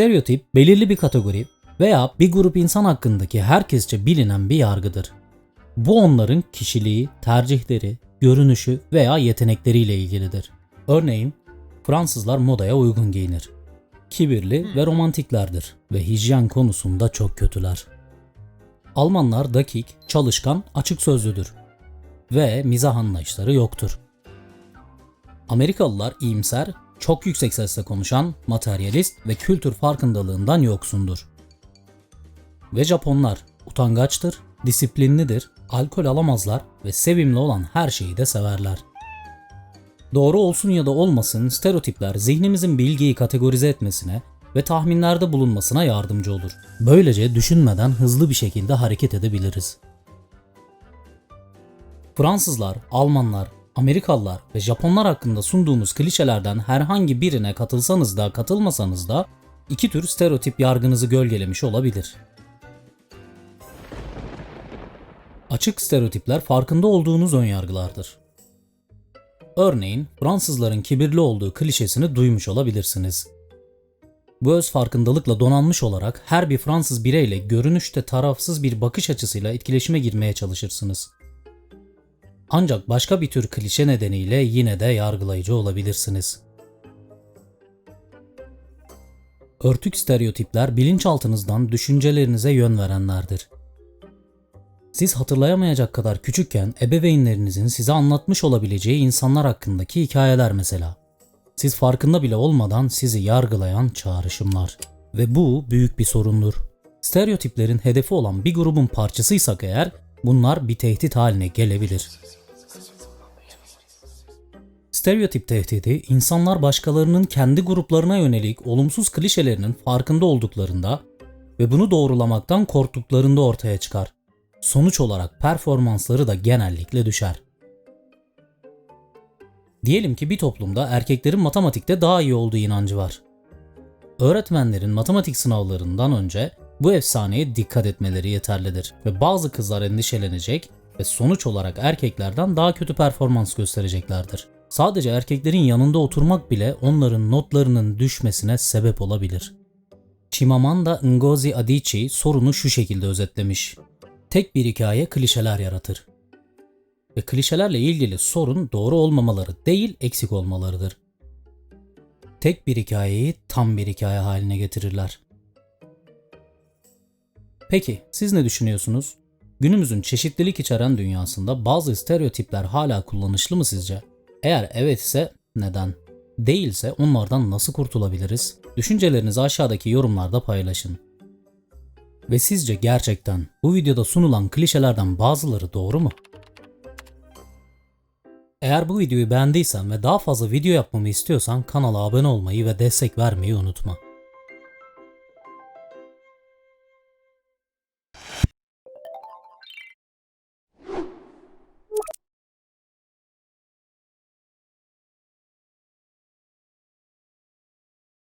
Stereotip belirli bir kategori veya bir grup insan hakkındaki herkesçe bilinen bir yargıdır. Bu onların kişiliği, tercihleri, görünüşü veya yetenekleriyle ilgilidir. Örneğin Fransızlar modaya uygun giyinir. Kibirli ve romantiklerdir ve hijyen konusunda çok kötüler. Almanlar dakik, çalışkan, açık sözlüdür ve mizah anlayışları yoktur. Amerikalılar iyimser, çok yüksek sesle konuşan, materyalist ve kültür farkındalığından yoksundur. Ve Japonlar utangaçtır, disiplinlidir, alkol alamazlar ve sevimli olan her şeyi de severler. Doğru olsun ya da olmasın stereotipler zihnimizin bilgiyi kategorize etmesine ve tahminlerde bulunmasına yardımcı olur. Böylece düşünmeden hızlı bir şekilde hareket edebiliriz. Fransızlar, Almanlar, Amerikalılar ve Japonlar hakkında sunduğumuz klişelerden herhangi birine katılsanız da katılmasanız da iki tür stereotip yargınızı gölgelemiş olabilir. Açık stereotipler farkında olduğunuz önyargılardır. Örneğin Fransızların kibirli olduğu klişesini duymuş olabilirsiniz. Bu öz farkındalıkla donanmış olarak her bir Fransız bireyle görünüşte tarafsız bir bakış açısıyla etkileşime girmeye çalışırsınız. Ancak başka bir tür klişe nedeniyle yine de yargılayıcı olabilirsiniz. Örtük stereotipler bilinçaltınızdan düşüncelerinize yön verenlerdir. Siz hatırlayamayacak kadar küçükken ebeveynlerinizin size anlatmış olabileceği insanlar hakkındaki hikayeler mesela. Siz farkında bile olmadan sizi yargılayan çağrışımlar. Ve bu büyük bir sorundur. Stereotiplerin hedefi olan bir grubun parçasıysak eğer bunlar bir tehdit haline gelebilir. Stereotip tehdidi insanlar başkalarının kendi gruplarına yönelik olumsuz klişelerinin farkında olduklarında ve bunu doğrulamaktan korktuklarında ortaya çıkar. Sonuç olarak performansları da genellikle düşer. Diyelim ki bir toplumda erkeklerin matematikte daha iyi olduğu inancı var. Öğretmenlerin matematik sınavlarından önce bu efsaneye dikkat etmeleri yeterlidir ve bazı kızlar endişelenecek ve sonuç olarak erkeklerden daha kötü performans göstereceklerdir. Sadece erkeklerin yanında oturmak bile onların notlarının düşmesine sebep olabilir. Chimamanda Ngozi Adichie sorunu şu şekilde özetlemiş. Tek bir hikaye klişeler yaratır. Ve klişelerle ilgili sorun doğru olmamaları değil eksik olmalarıdır. Tek bir hikayeyi tam bir hikaye haline getirirler. Peki siz ne düşünüyorsunuz? Günümüzün çeşitlilik içeren dünyasında bazı stereotipler hala kullanışlı mı sizce? Eğer evet ise neden? Değilse onlardan nasıl kurtulabiliriz? Düşüncelerinizi aşağıdaki yorumlarda paylaşın. Ve sizce gerçekten bu videoda sunulan klişelerden bazıları doğru mu? Eğer bu videoyu beğendiysen ve daha fazla video yapmamı istiyorsan kanala abone olmayı ve destek vermeyi unutma.